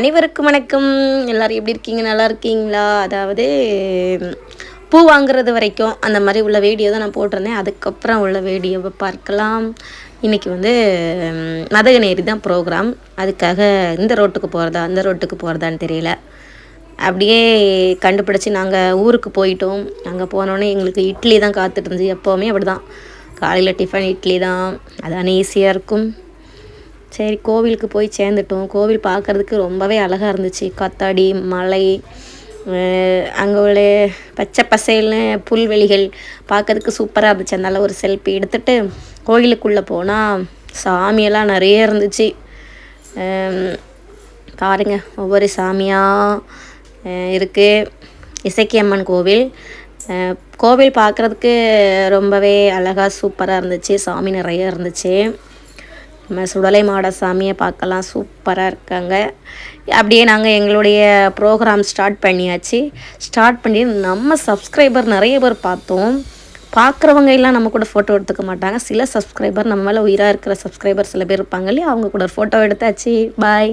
அனைவருக்கும் வணக்கம். எல்லோரும் எப்படி இருக்கீங்க? நல்லா இருக்கீங்களா? அதாவது பூ வாங்குறது வரைக்கும் அந்த மாதிரி உள்ள வீடியோ தான் நான் போட்டிருந்தேன். அதுக்கப்புறம் உள்ள வீடியோவை பார்க்கலாம். இன்றைக்கி வந்து மதகநேரி தான் ப்ரோக்ராம் அதுக்காக இந்த ரோட்டுக்கு போகிறதா அந்த ரோட்டுக்கு போகிறதான்னு தெரியல. அப்படியே கண்டுபிடிச்சி நாங்கள் ஊருக்கு போயிட்டோம். அங்கே போனோன்னே எங்களுக்கு இட்லி தான் காத்துட்டு இருந்துச்சு. எப்போவுமே அப்படி தான் காலையில் டிஃபன் இட்லி தான். அதானே ஈஸியாக இருக்கும். சரி கோவிலுக்கு போய் சேர்ந்துட்டோம். கோவில் பார்க்குறதுக்கு ரொம்பவே அழகாக இருந்துச்சு. காத்தாடி மலை அங்கே உள்ள பச்சை பசைல்னு புல்வெளிகள் பார்க்கறதுக்கு சூப்பராக இருந்துச்சு. அதனால் ஒரு செல்ஃபி எடுத்துகிட்டு கோயிலுக்குள்ளே போனால் சாமியெல்லாம் நிறைய இருந்துச்சு. பாருங்க ஒவ்வொரு சாமியாக இருக்குது இசக்கியம்மன் கோவில். கோவில் பார்க்குறதுக்கு ரொம்பவே அழகாக சூப்பராக இருந்துச்சு. சாமி நிறைய இருந்துச்சு. நம்ம சுடலை மாட சாமியை பார்க்கலாம். சூப்பராக இருக்காங்க. அப்படியே நாங்கள் எங்களுடைய ப்ரோக்ராம் ஸ்டார்ட் பண்ணியாச்சு. ஸ்டார்ட் பண்ணி நம்ம சப்ஸ்கிரைபர் நிறைய பேர் பார்த்தோம். பார்க்குறவங்க எல்லாம் நம்ம கூட ஃபோட்டோ எடுத்துக்க மாட்டாங்க. சில சப்ஸ்கிரைபர் நம்ம மேலே உயிராக இருக்கிற சப்ஸ்கிரைபர் சில பேர் இருப்பாங்க இல்லையா? அவங்க கூட ஃபோட்டோ எடுத்தாச்சு. பாய்